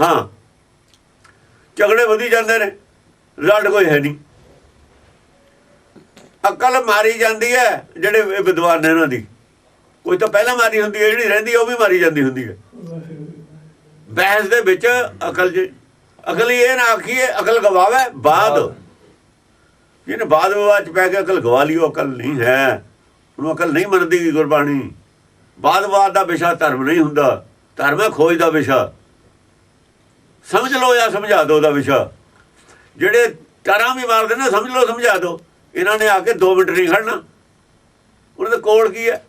ਹਾਂ। ਝਗੜੇ ਵਧੀ ਜਾਂਦੇ ਨੇ ਰਿਜ਼ਲਟ ਕੋਈ ਹੈ ਨਹੀਂ। ਅਕਲ ਮਾਰੀ ਜਾਂਦੀ ਹੈ ਜਿਹੜੇ ਵਿਦਵਾਨ ਨੇ ਉਹਨਾਂ ਦੀ। ਕੋਈ ਤਾਂ ਪਹਿਲਾਂ ਮਾਰੀ ਹੁੰਦੀ ਹੈ, ਜਿਹੜੀ ਰਹਿੰਦੀ ਉਹ ਵੀ ਮਾਰੀ ਜਾਂਦੀ ਹੁੰਦੀ ਹੈ। ਬਹਿਸ ਦੇ ਵਿੱਚ ਅਕਲ ਜੀ ਅਕਲ ਇਹ ਨਾ ਆਖੀਏ, ਅਕਲ ਗਵਾਵੇ, ਬਾਦ। ਜਿਹਨੇ ਬਾਦ ਵਿਵਾਦ ਚ ਪੈ ਕੇ ਅਕਲ ਗਵਾ ਲਈ ਉਹ ਅਕਲ ਨਹੀਂ ਹੈ। ਉਹਨੂੰ ਅਕਲ ਨਹੀਂ ਮੰਨਦੀ ਗੁਰਬਾਣੀ। ਬਾਦ ਵਿਵਾਦ ਦਾ ਵਿਸ਼ਾ ਧਰਮ ਨਹੀਂ ਹੁੰਦਾ। ਧਰਮ ਹੈ ਖੋਜ ਦਾ ਵਿਸ਼ਾ। ਸਮਝ ਲਓ ਜਾਂ ਸਮਝਾ ਦਿਓ ਦਾ ਵਿਸ਼ਾ। ਜਿਹੜੇ ਚਾਰਾਂ ਵੀ ਮਾਰਦੇ ਨੇ, ਸਮਝ ਲਓ, ਸਮਝਾ ਦਿਓ। ਇਹਨਾਂ ਨੇ ਆ ਕੇ 2 ਮਿੰਟ ਨਹੀਂ ਖੜਨਾ। ਉਹਨਾਂ ਦੇ ਕੋਲ ਕੀ ਹੈ?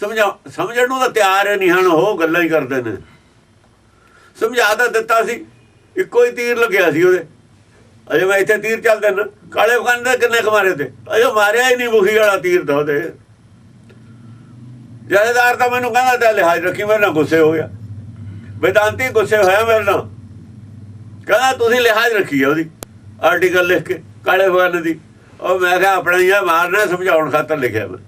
ਸਮਝਾ, ਸਮਝਣ ਨੂੰ ਤਾਂ ਤਿਆਰ ਹੀ ਨਹੀਂ ਹਨ, ਉਹ ਗੱਲਾਂ ਹੀ ਕਰਦੇ ਨੇ। ਸਮਝਾ ਤਾਂ ਦਿੱਤਾ ਸੀ, ਇੱਕੋ ਹੀ ਤੀਰ ਲੱਗਿਆ ਸੀ ਉਹਦੇ। ਅਜੇ ਮੈਂ ਇੱਥੇ ਤੀਰ ਚੱਲਦੇ ਨਾ, ਕਾਲੇ ਖਾਨ ਦੇ ਕਿੰਨੇ ਕਮਾਰੇ ਤੇ। ਅਜੇ ਮਾਰਿਆ ਹੀ ਨਹੀਂ ਮੁਖੀ ਵਾਲਾ ਤੀਰ ਤਾਂ ਉਹਦੇ। ਜਹੇਦਾਰ ਤਾਂ ਮੈਨੂੰ ਕਹਿੰਦਾ ਤੇ ਲਿਹਾਜ਼ ਰੱਖੀ, ਮੈਂ ਨਾ ਗੁੱਸੇ ਹੋ ਗਿਆ। ਵਿਦਾਂਤੀ ਗੁੱਸੇ ਹੋਇਆ ਮੇਰੇ ਨਾਲ। ਕਹਿੰਦਾ, ਤੁਸੀਂ ਲਿਹਾਜ਼ ਰੱਖੀ ਆ ਉਹਦੀ ਆਰਟੀਕਲ ਲਿਖ ਕੇ, ਕਾਲੇ ਖਾਨ ਦੀ। ਉਹ ਮੈਂ ਕਿਹਾ, ਆਪਣਾ ਹੀ ਆ ਮਾਰਨਾ ਸਮਝਾਉਣ ਖਾਤਰ ਲਿਖਿਆ ਮੈਂ।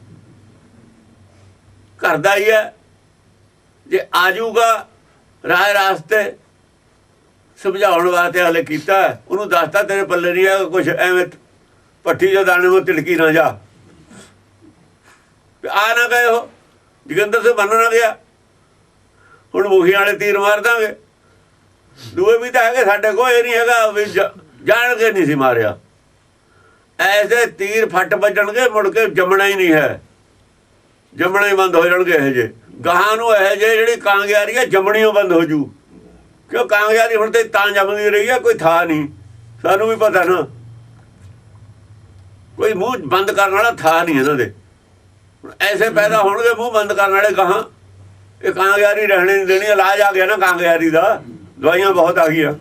ਘਰ ਦਾ ਹੀ ਹੈ ਜੇ ਆਜੂਗਾ ਜਾਊਗਾ, ਰਾਹ ਰਾਸਤੇ, ਸਮਝਾਉਣ ਵਾਸਤੇ ਹਲੇ ਕੀਤਾ, ਉਹਨੂੰ ਦੱਸਤਾ, ਤੇਰੇ ਪੱਲੇ ਨਹੀਂ ਹੈ ਕੁਝ ਐਵੇਂ ਪੱਠੀ ਜੋ ਦਾਣੇ ਨੂੰ ਤਿੜਕੀ ਨਾ ਜਾ। ਆ ਨਾ ਗਏ ਹੋ ਜਗੰਦਰ ਸੇ ਬਣ ਨਾ ਗਿਆ। ਹੁਣ ਮੁਖੀ ਵਾਲੇ ਤੀਰ ਮਾਰ ਦਾਂਗੇ। ਦੂਏ ਵੀ ਤਾਂ ਹੈਗੇ, ਸਾਡੇ ਕੋਲ ਇਹ ਨਹੀਂ ਹੈਗਾ ਵੀ ਜਾਣ ਕੇ ਨਹੀਂ ਸੀ ਮਾਰਿਆ। ਐਸੇ ਤੀਰ ਫੱਟ ਵੱਜਣਗੇ, ਮੁੜ ਕੇ ਜੰਮਣਾ ਹੀ ਨਹੀਂ ਹੈ। ਜੰਮਣਾ ਹੀ ਬੰਦ ਹੋ ਜਾਣਗੇ ਇਹ ਜੇ। ਗਾਹਾਂ ਨੂੰ ਇਹ ਜੇ ਜਿਹੜੀ ਕਾਂਗਿਆਰੀ ਹੈ, ਜੰਮਣੀਓ ਬੰਦ ਹੋ ਜੂ। ਕਿਉਂ ਕਾਂਗਿਆਰੀ ਹੁਣ ਤੇ ਤਾਂ ਜੰਮਦੀ ਰਹੀ ਹੈ, ਕੋਈ ਥਾ ਨਹੀਂ। ਸਾਨੂੰ ਵੀ ਪਤਾ ਨਾ। ਕੋਈ ਮੂੰਹ ਬੰਦ ਕਰਨ ਵਾਲਾ ਥਾ ਨਹੀਂ ਇਹਨਾਂ ਦੇ। ਐਸੇ ਪੈਦਾ ਹੋਣਗੇ, ਮੂੰਹ ਬੰਦ ਕਰਨ ਵਾਲੇ ਗਾਹਾਂ। ਇਹ ਕਾਂਗਿਆਰੀ ਰਹਿਣੇ ਨਹੀਂ ਦੇਣੀ, ਇਲਾਜ ਆ ਗਿਆ ਨਾ ਕਾਂਗਿਆਰੀ ਦਾ। ਦਵਾਈਆਂ ਬਹੁਤ ਆ ਗਈਆਂ।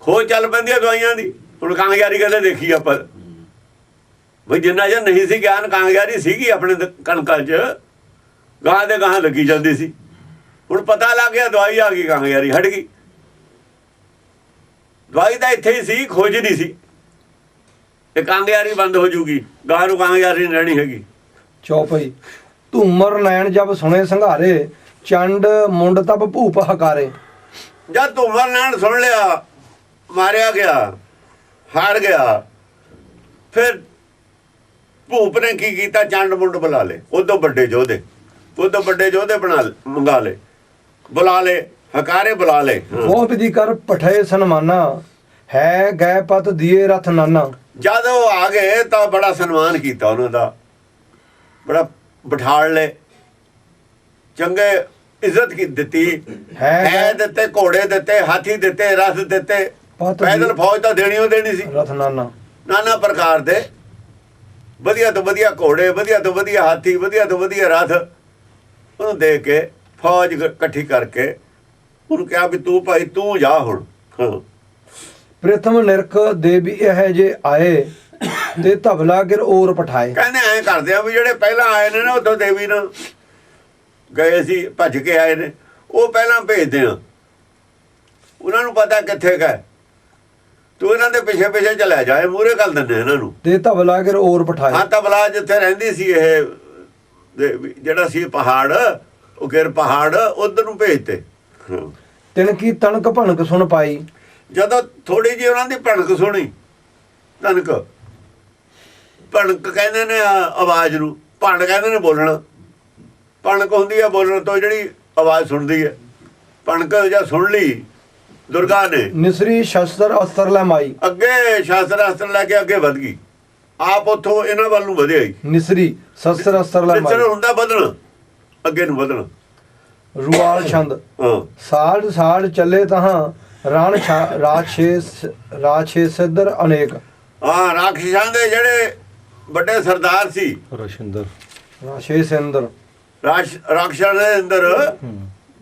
ਖੋਜ ਚੱਲ ਪੈਂਦੀ ਹੈ ਦਵਾਈਆਂ ਦੀ। ਹੁਣ ਕਾਂਗਿਆਰੀ ਕਦੇ ਦੇਖੀ ਆਪਾਂ। ਬਈ ਜਿੰਨਾ ਜਰ ਨਹੀਂ ਸੀ ਗਿਆਨ ਕਾਂਗਿਆਰੀ ਸੀਗੀ ਆਪਣੇ ਕਣਕਾਂ 'ਚ। ਗਾਂ ਦੇ ਗਾਂ ਲੱਗੀ ਜਾਂਦੀ ਸੀ। ਹੁਣ ਪਤਾ ਲੱਗ ਗਿਆ ਦਵਾਈ ਆ ਗਈ ਕਾਂਗਿਆਰੀ ਹਟ ਗਈ। ਦਵਾਈ ਤਾਂ ਇੱਥੇ ਹੀ ਸੀ, ਖੋਜ ਨਹੀਂ ਸੀ। ਇਹ ਕਾਂਗਿਆਰੀ ਬੰਦ ਹੋ ਜੂਗੀ। ਗਾਂ ਨੂੰ ਕਾਂਗਿਆਰੀ ਨਹੀਂ ਰਹਿਣੀ ਹੈਗੀ। ਚੌਪਈ ਧੂਮਰ ਨੈਣ ਜਬ ਸੁਣੇ ਸੰਘਾਰੇ ਚੰਡ ਮੁੰਡ ਤਬ ਭੂਪ ਹਕਾਰੇ। ਜਦ ਧੂਮਰ ਨਾਨ ਸੁਣ ਲਿਆ ਮਾਰਿਆ ਗਿਆ ਹਾਰ ਗਿਆ ਫਿਰ ਭੂਪ ਨੇ ਕੀ ਕੀਤਾ? ਚੰਡ ਮੁੰਡ ਬੁਲਾ ਲੇ ਉਦੋਂ ਵੱਡੇ ਯੋਧੇ ਉਦੋਂ ਵੱਡੇ ਯੋਧੇ ਬਣਾ ਮੰਗਾ ਲੇ ਬੁਲਾ ਲੇ ਹਕਾਰੇ ਬੁਲਾ ਲੇ। ਉਹ ਵਿਧੀ ਕਰ ਪਠੇ ਸਨਮਾਨਾ ਹੈ ਗੈ ਪਤ ਦੀਏ ਰਥ ਨਾਨਾ। ਜਦ ਉਹ ਆ ਗਏ ਤਾਂ ਬੜਾ ਸਨਮਾਨ ਕੀਤਾ ਉਹਨਾਂ ਦਾ। ਬੜਾ ਬਿਠਾੜ ਲੈ ਚੰਗੇ ਇੱਜ਼ਤ ਕੀ ਦਿੱਤੀ? ਹੈ ਹੈ ਦਿੱਤੇ ਘੋੜੇ ਦਿੱਤੇ ਹਾਥੀ ਦਿੱਤੇ ਰਥ ਦਿੱਤੇ। ਪੈਦਲ ਦੀ- ਫੌਜ ਤਾਂ ਦੇਣੀ ਓ ਦੇਣੀ ਸੀ। ਰਥ ਨਾਨਾ। ਨਾਨਾ ਪ੍ਰਕਾਰ ਦੇ। ਵਧੀਆ ਤੋਂ ਵਧੀਆ ਘੋੜੇ ਵਧੀਆ ਤੋਂ ਵਧੀਆ ਹਾਥੀ ਵਧੀਆ ਤੋਂ ਵਧੀਆ ਰਥ ਉਹਨੂੰ ਦੇ ਕੇ ਫੌਜ ਇਕੱਠੀ ਕਰਕੇ ਉਹਨੂੰ ਕਿਹਾ ਵੀ ਤੂੰ ਭਾਈ ਤੂੰ ਜਾ ਹੁਣ। ਪ੍ਰਥਮ ਨਿਰਖ ਦੇਵੀ ਇਹ ਜੇ ਆਏ ਤੇ ਧਵਲਾ ਗਿਰ ਔਰ ਪਠਾਏ। ਕਹਿੰਦੇ ਐਂ ਕਰਦੇ ਆ ਵੀ ਜਿਹੜੇ ਪਹਿਲਾਂ ਆਏ ਨੇ ਨਾ ਉਦੋਂ ਦੇਵੀ ਨਾਲ ਗਏ ਸੀ ਭੱਜ ਕੇ ਆਏ ਨੇ ਉਹ ਪਹਿਲਾਂ ਭੇਜਦੇ ਆ। ਉਹਨਾਂ ਨੂੰ ਪਤਾ ਕਿੱਥੇ ਗਏ ਤੂੰ ਇਹਨਾਂ ਦੇ ਪਿੱਛੇ ਪਿੱਛੇ ਚਲਾ ਜਾਏ ਮੂਰੇ ਕਰ ਦਿੰਦੇ ਇਹਨਾਂ ਨੂੰ। ਤੇ ਧਵਲਾ ਗਿਰ ਔਰ ਪਠਾਏ। ਹਾਂ ਤਬਲਾ ਜਿੱਥੇ ਰਹਿੰਦੀ ਸੀ ਇਹ ਜਿਹੜਾ ਸੀ ਪਹਾੜ ਉਹ ਗਿਰ ਪਹਾੜ ਉਧਰ ਨੂੰ ਭੇਜਤੇ। ਤਿਨ ਕੀ ਤਣਕ ਭਣਕ ਸੁਣ ਪਾਈ। ਜਦੋਂ ਥੋੜੀ ਜਿਹੀ ਉਹਨਾਂ ਦੀ ਭਣਕ ਸੁਣੀ ਤਨਕ ਭਣਕ ਕਹਿੰਦੇ ਨੇ ਆਵਾਜ਼ ਨੂੰ ਭਣ ਕਹਿੰਦੇ ਨੇ ਬੋਲਣਾ। ਭਣਕ ਹੁੰਦੀ ਹੈ ਬੋਲਣ ਤੋਂ ਜਿਹੜੀ ਆਵਾਜ਼ ਸੁਣਦੀ ਹੈ। ਭਣਕ ਜਾਂ ਸੁਣ ਲਈ ਦੁਰਗਾ ਨੇ। ਨਿਸਰੀ ਸ਼ਸਤਰ ਅਸਤਰ ਲੈ ਮਾਈ। ਅੱਗੇ ਸ਼ਾਸਤਰ ਅਸਤਰ ਲੈ ਕੇ ਅੱਗੇ ਵਧ ਗਈ। ਆਪ ਉੱਥੋਂ ਇਹਨਾਂ ਵੱਲ ਨੂੰ ਵਧਿਆ ਹੀ ਨਿਸਰੀ ਸ਼ਸਤਰ ਅਸਤਰ ਲੈ ਮਾਈ। ਹੁੰਦਾ ਵਧਣਾ ਅੱਗੇ ਨੂੰ ਵਧਣਾ। ਰੁਆਲ ਛੰਦ। ਹਾਂ। ਸਾੜ ਸਾੜ ਚੱਲੇ ਤਹਾਂ ਰਾਣ ਰਾਛੇ ਰਾਛੇ ਸਿੱਧਰ ਅਨੇਕ। ਹਾਂ ਰਾਖਸ਼ਾਂ ਦੇ ਜਿਹੜੇ ਵੱਡੇ ਸਰਦਾਰ ਸੀ। ਰਸ਼ਿੰਦਰ। ਰਾਛੇ ਸਿੰਦਰ ਰਾਸ਼ ਰਾਖਸ਼ਾਂ ਦੇ ਅੰਦਰ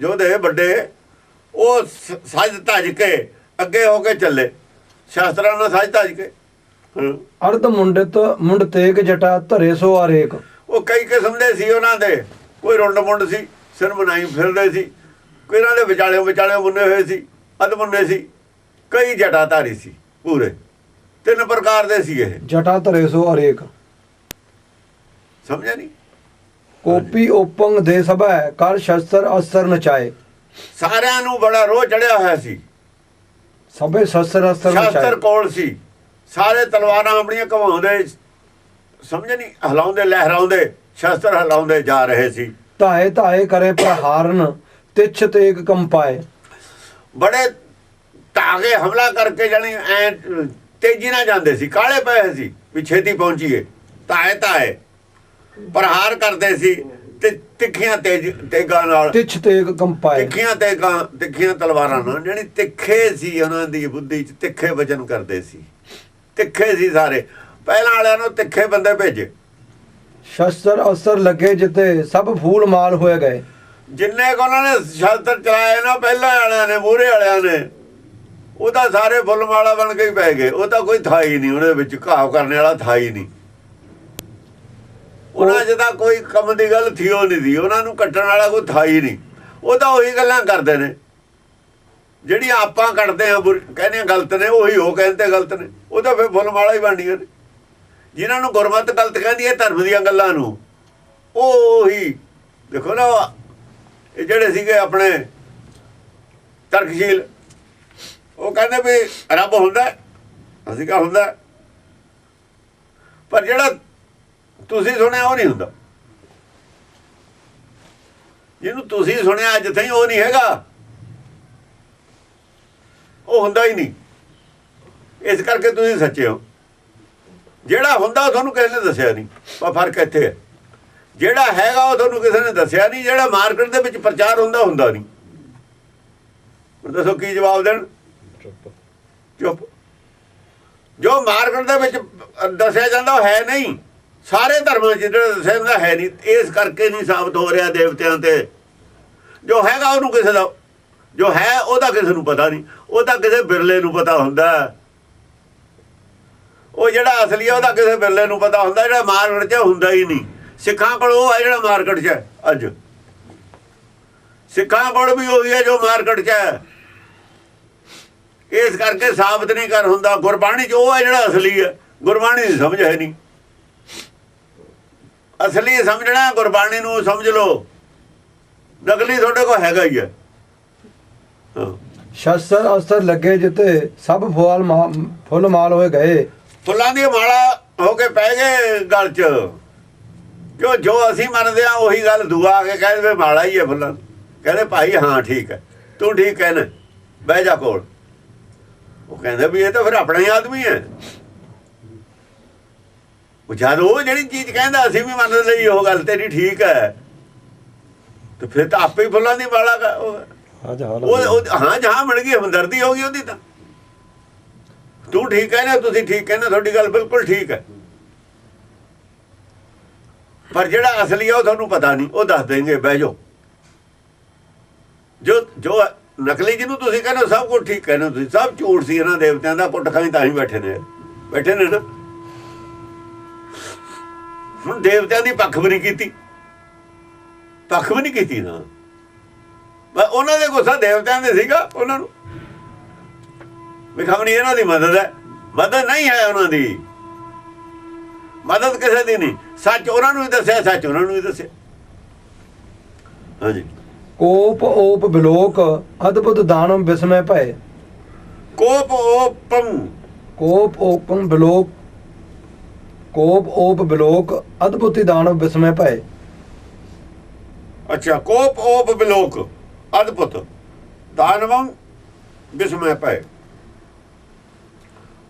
ਜੋਧੇ ਵੱਡੇ ਉਹ ਸੱਜ ਧੱਜ ਕੇ ਅੱਗੇ ਹੋ ਕੇ ਚੱਲੇ। ਸ਼ਾਸਤਰਾਂ ਨਾਲ ਸੱਜ ਧੱਜ ਕੇ। ਅਰਧ ਮੁੰਡਿਤ ਮੁੰਡ ਤੇਗ ਜਟਾ ਧਰੇ ਸੋ ਅਰੇਕ ਉਹ ਕਈ ਕਿਸਮ ਦੇ ਸੀ ਉਹਨਾਂ ਦੇ। ਕੋਈ ਰੁੰਡ ਮੁੰਡ ਸੀ ਸਿਰ ਬਣਾਈ ਫਿਰਦੇ ਸੀ। ਕੋਈ ਇਹਨਾਂ ਦੇ ਵਿਚਾਲੇ ਵਿਚਾਲੇ ਮੁੰਨੇ ਹੋਏ ਸੀ ਅਧ ਮੁੰਨੇ ਸੀ। ਕਈ ਜਟਾਧਾਰੀ ਸੀ ਪੂਰੇ। ਤਿੰਨ ਪ੍ਰਕਾਰ ਦੇ ਸੀ ਇਹ। ਜਟਾ ਧਰੇ ਸੋ ਅਰੇਕ ਸਮਝਿਆ ਨਹੀਂ ਕੋਪੀ ਓਪੰਗ ਦੇ ਸਭੈ ਕਰ ਸ਼ਸਤਰ ਅਸਤਰ ਨਚਾਏ। ਸਾਰਿਆਂ ਨੂੰ ਬੜਾ ਰੋਹ ਚੜਿਆ ਹੋਇਆ ਸੀ। ਸਭੇ ਸ਼ਸਤਰ ਅਸਤਰ ਸ਼ਾਸਤਰ ਵਿਛਾਏ ਕੋਲ ਸੀ? ਸਾਰੇ ਤਲਵਾਰਾਂ ਆਪਣੀਆਂ ਘਵਾਉਂਦੇ ਸਮਝ ਨਹੀਂ ਹਲਾਉਂਦੇ ਲਹਿਰਾਉਂਦੇ ਸ਼ਾਸਤਰ ਹਲਾਉਂਦੇ ਜਾ ਰਹੇ ਸੀ। ਧਾਏ ਧਾਏ ਕਰੇ ਪ੍ਰਹਾਰਨ ਤਿਛ ਤੇਗ ਕੰਪਾਏ। ਬੜੇ ਧਾਗੇ ਹਮਲਾ ਕਰਕੇ ਜਾਨੀ ਐ ਤੇਜ਼ੀ ਨਾਲ ਜਾਂਦੇ ਸੀ। ਕਾਲੇ ਪਏ ਸੀ ਵੀ ਛੇਤੀ ਪਹੁੰਚੀਏ। ਤਾਏ ਤਾਏ ਪ੍ਰਹਾਰ ਕਰਦੇ ਸੀ ਤੇ ਤਿੱਖੀਆਂ ਤੇਜ ਤੇਗਾਂ ਨਾਲ। ਤਿਛ ਤੇਗ ਕੰਪਾਏ। ਤਿੱਖੀਆਂ ਤੇਗਾਂ ਤਿੱਖੀਆਂ ਤਲਵਾਰਾਂ ਨਾਲ ਜਿਹੜੀ ਤਿੱਖੇ ਸੀ ਉਹਨਾਂ ਦੀ ਬੁੱਧੀ ਚ ਤਿੱਖੇ ਵਚਨ ਕਰਦੇ ਸੀ। ਤਿੱਖੇ ਸੀ ਸਾਰੇ। ਪਹਿਲਾਂ ਵਾਲਿਆਂ ਨੂੰ ਤਿੱਖੇ ਬੰਦੇ ਭੇਜੇ। ਸ਼ਸਤਰ ਅਸਤਰ ਲੱਗੇ ਜਿੱਤੇ ਸਭ ਫੂਲ ਮਾਲ ਹੋਏ ਗਏ। ਜਿੰਨੇ ਕੁ ਉਹਨਾਂ ਨੇ ਸ਼ਸਤਰ ਚਲਾਏ ਨਾ ਪਹਿਲਾਂ ਵਾਲਿਆਂ ਨੇ ਮੂਹਰੇ ਵਾਲਿਆਂ ਨੇ ਉਹ ਤਾਂ ਸਾਰੇ ਫੁੱਲ ਮਾਲਾ ਬਣ ਕੇ ਹੀ ਪੈ ਗਏ। ਉਹ ਤਾਂ ਕੋਈ ਥਾ ਹੀ ਨਹੀਂ ਉਹਦੇ ਵਿੱਚ ਘਾਵ ਕਰਨ ਵਾਲਾ ਥਾ ਹੀ ਨਹੀਂ। ਉਹਨਾਂ ਜਿਹਦਾ ਕੋਈ ਕੰਮ ਦੀ ਗੱਲ ਥੀ ਉਹ ਨਹੀਂ ਦੀ, ਉਹਨਾਂ ਨੂੰ ਕੱਟਣ ਵਾਲਾ ਕੋਈ ਥਾ ਹੀ ਨਹੀਂ। ਉਹ ਤਾਂ ਉਹੀ ਗੱਲਾਂ ਕਰਦੇ ਨੇ। ਜਿਹੜੀਆਂ ਆਪਾਂ ਕੱਟਦੇ ਆ ਕਹਿੰਦੇ ਗਲਤ ਨੇ, ਉਹੀ ਉਹ ਕਹਿੰਦੇ ਗਲਤ ਨੇ। ਉਹ ਤਾਂ ਫਿਰ ਫੁੱਲ ਵਾਲਾ ਹੀ ਬਣਦੀਆਂ ਨੇ। ਜਿਨ੍ਹਾਂ ਨੂੰ ਗੁਰਮਤ ਗਲਤ ਕਹਿੰਦੀ ਹੈ, ਧਰਮ ਦੀਆਂ ਗੱਲਾਂ ਨੂੰ, ਉਹ ਉਹੀ, ਦੇਖੋ ਨਾ, ਇਹ ਜਿਹੜੇ ਸੀਗੇ ਆਪਣੇ ਤਰਕਸ਼ੀਲ, ਉਹ ਕਹਿੰਦੇ ਵੀ ਰੱਬ ਹੁੰਦਾ ਅਸੀਂ ਕਹਾ ਹੁੰਦਾ ਪਰ ਜਿਹੜਾ ਤੁਸੀਂ ਸੁਣਿਆ ਉਹ ਨਹੀਂ ਹੁੰਦਾ। ਜਿਹਨੂੰ ਤੁਸੀਂ ਸੁਣਿਆ ਅੱਜ ਤਾਈਂ ਉਹ ਨਹੀਂ ਹੈਗਾ। ਉਹ ਹੁੰਦਾ ਹੀ ਨਹੀਂ। ਇਸ ਕਰਕੇ ਤੁਸੀਂ ਸੱਚੇ ਹੋ। ਜਿਹੜਾ ਹੁੰਦਾ ਤੁਹਾਨੂੰ ਕਿਸੇ ਨੇ ਦੱਸਿਆ ਨਹੀਂ। ਪਰ ਫ਼ਰਕ ਇੱਥੇ ਹੈ। ਜਿਹੜਾ ਹੈਗਾ ਉਹ ਤੁਹਾਨੂੰ ਕਿਸੇ ਨੇ ਦੱਸਿਆ ਨਹੀਂ। ਜਿਹੜਾ ਮਾਰਕੀਟ ਦੇ ਵਿੱਚ ਪ੍ਰਚਾਰ ਹੁੰਦਾ ਹੁੰਦਾ ਨਹੀਂ। ਦੱਸੋ ਕੀ ਜਵਾਬ ਦੇਣ? ਚੁੱਪ। ਜੋ ਮਾਰਕੀਟ ਦੇ ਵਿੱਚ ਦੱਸਿਆ ਜਾਂਦਾ ਉਹ ਹੈ ਨਹੀਂ। ਸਾਰੇ ਧਰਮਾਂ 'ਚ ਜਿਹੜਾ ਦੱਸਿਆ ਜਾਂਦਾ ਹੈ ਨਹੀਂ, ਇਸ ਕਰਕੇ ਨਹੀਂ ਸਾਬਤ ਹੋ ਰਿਹਾ ਦੇਵਤਿਆਂ ਤੇ। ਜੋ ਹੈਗਾ ਉਹਨੂੰ ਕਿਸੇ ਦਾ, ਜੋ ਹੈ ਉਹਦਾ ਕਿਸੇ ਨੂੰ ਪਤਾ ਨਹੀਂ, ਉਹਦਾ ਕਿਸੇ ਬਿਰਲੇ ਨੂੰ ਪਤਾ ਹੁੰਦਾ। ਉਹ ਜਿਹੜਾ ਅਸਲੀ ਹੈ ਉਹਦਾ ਕਿਸੇ ਬਿਰਲੇ ਨੂੰ ਪਤਾ ਹੁੰਦਾ, ਜਿਹੜਾ ਮਾਰਕੀਟ 'ਚ ਹੁੰਦਾ ਹੀ ਨਹੀਂ। ਸਿੱਖਾਂ ਕੋਲ ਉਹ ਹੈ ਜਿਹੜਾ ਮਾਰਕੀਟ 'ਚ ਹੈ, ਅੱਜ। ਸਿੱਖਾਂ ਕੋਲ ਵੀ ਉਹੀ ਹੈ ਜੋ ਮਾਰਕੀਟ 'ਚ ਹੈ। ਇਸ ਕਰਕੇ ਸਾਬਤ ਨਹੀਂ ਕਰ ਹੁੰਦਾ। ਗੁਰਬਾਣੀ 'ਚ ਉਹ ਹੈ ਜਿਹੜਾ ਅਸਲੀ ਹੈ, ਗੁਰਬਾਣੀ ਦੀ ਸਮਝ ਹੈ ਨਹੀਂ। ਅਸਲੀ ਸਮਝਣਾ ਗੁਰਬਾਣੀ ਨੂੰ ਸਮਝ ਲਓ। ਨਕਲੀ ਤੁਹਾਡੇ ਕੋਲ ਹੈਗਾ ਹੀ ਹੈ। ਸ਼ਸਤਰ ਅਸਤਰ ਲੱਗੇ ਜਿੱਤੇ ਸਭ ਫੁੱਲ ਫੁੱਲ ਮਾਲ ਹੋਏ ਗਏ। ਫੁੱਲਾਂ ਦੀ ਮਾਲਾ ਹੋ ਕੇ ਪੈ ਗਏ ਗਲ 'ਚ। ਕਿਉਂ ਜੋ ਅਸੀਂ ਮੰਨਦੇ ਆ ਉਹੀ ਗੱਲ ਦੂਆ ਆ ਕੇ ਕਹਿੰਦੇ ਵੀ ਮਾਲਾ ਹੀ ਹੈ ਫੁੱਲਾਂ। ਕਹਿੰਦੇ ਭਾਈ ਹਾਂ ਠੀਕ ਹੈ। ਤੂੰ ਠੀਕ ਕਹਿਣਾ ਬਹਿ ਜਾ ਕੋਲ। ਉਹ ਕਹਿੰਦੇ ਵੀ ਇਹ ਤਾਂ ਫਿਰ ਆਪਣਾ ਹੀ ਆਦਮੀ ਹੈ। ਉਹ ਜਦ ਉਹ ਜਿਹੜੀ ਚੀਜ਼ ਕਹਿੰਦਾ ਅਸੀਂ ਵੀ ਮੰਨ ਲਈ ਉਹ ਗੱਲ ਤੇਰੀ ਠੀਕ ਹੈ। ਤੇ ਫਿਰ ਤਾਂ ਆਪੇ ਹੀ ਫੁੱਲਾਂ ਦੀ ਉਹ ਹਾਂ ਜਹਾਲ ਉਹ ਹਾਂ ਜਹਾਂ ਮਿਲ ਗਈ ਹਮਦਰਦੀ ਹੋ ਗਈ ਉਹਦੀ ਤਾਂ। ਤੂੰ ਠੀਕ ਕਹਿੰਦਾ ਤੁਸੀਂ ਠੀਕ ਕਹਿੰਦੇ ਤੁਹਾਡੀ ਗੱਲ ਬਿਲਕੁਲ ਠੀਕ ਹੈ। ਪਰ ਜਿਹੜਾ ਅਸਲੀ ਹੈ ਉਹ ਤੁਹਾਨੂੰ ਪਤਾ ਨਹੀਂ ਉਹ ਦੱਸ ਦੇਣਗੇ ਬਹਿ ਜਾਓ। ਜੋ ਜੋ ਨਕਲੀ ਜਿਹਨੂੰ ਤੁਸੀਂ ਕਹਿੰਦੇ ਹੋ, ਸਭ ਕੁਝ ਠੀਕ ਕਹਿੰਦੇ ਹੋ ਤੁਸੀਂ ਸਭ ਝੂਠ ਸੀ ਇਹਨਾਂ ਦੇਵਤਿਆਂ ਦਾ ਪੁੱਟ ਖਾਈ ਤਾਂ ਹੀ ਬੈਠੇ ਨੇ। ਬੈਠੇ ਨੇ ਨਾ। ਹੁਣ ਦੇਵਤਿਆਂ ਦੀ ਪੱਖ ਵੀ ਨਹੀਂ ਕੀਤੀ। ਪੱਖ ਵੀ ਨਹੀਂ ਕੀਤੀ ਨਾ। ਬਸ ਉਹਨਾਂ ਦੇ ਗੁੱਸਾ ਦੇਵਤਿਆਂ ਦੇ ਸੀਗਾ ਉਹਨਾਂ ਨੂੰ। ਵਿਖਾਵਣੀ ਇਹਨਾਂ ਦੀ ਮਦਦ ਹੈ। ਮਦਦ ਨਹੀਂ ਹੈ ਉਹਨਾਂ ਦੀ। ਮਦਦ ਕਿਸੇ ਦੀ ਨਹੀਂ। ਸੱਚ ਉਹਨਾਂ ਨੂੰ ਹੀ ਦੱਸਿਆ ਸੱਚ ਉਹਨਾਂ ਨੂੰ ਹੀ ਦੱਸਿਆ। ਹਾਂਜੀ। ਕੋਪ ਓਪ ਬਿਲੋਕ ਅਦਭੁਤ ਦਾਨਮ ਬਿਸਮੈ ਭਏ। ਕੋਪ ਓਪਮ ਕੋਪ ਓਪਮ ਬਿਲੋਕ ਕੋਪ ਓਪ ਬਿਲੋਕ ਅਦਭੁਤ ਦਾਨਮ ਬਿਸਮੈ ਭਏ। ਅੱਛਾ ਕੋਪ ਓਪ ਬਿਲੋਕ ਅਦਭੁਤ ਦਾਨਵੰ ਬਿਸਮੈ ਪਏ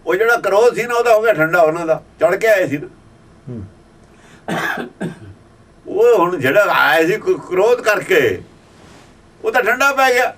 ਉਹ ਜਿਹੜਾ ਕਰੋਧ ਸੀ ਨਾ ਉਹਦਾ ਹੋ ਗਿਆ ਠੰਡਾ ਉਹਨਾਂ ਦਾ। ਚੜ ਕੇ ਆਏ ਸੀ ਨਾ। ਉਹ ਹੁਣ ਜਿਹੜਾ ਆਇਆ ਸੀ ਕ੍ਰੋਧ ਕਰਕੇ ਉਹ ਤਾਂ ਠੰਡਾ ਪੈ ਗਿਆ।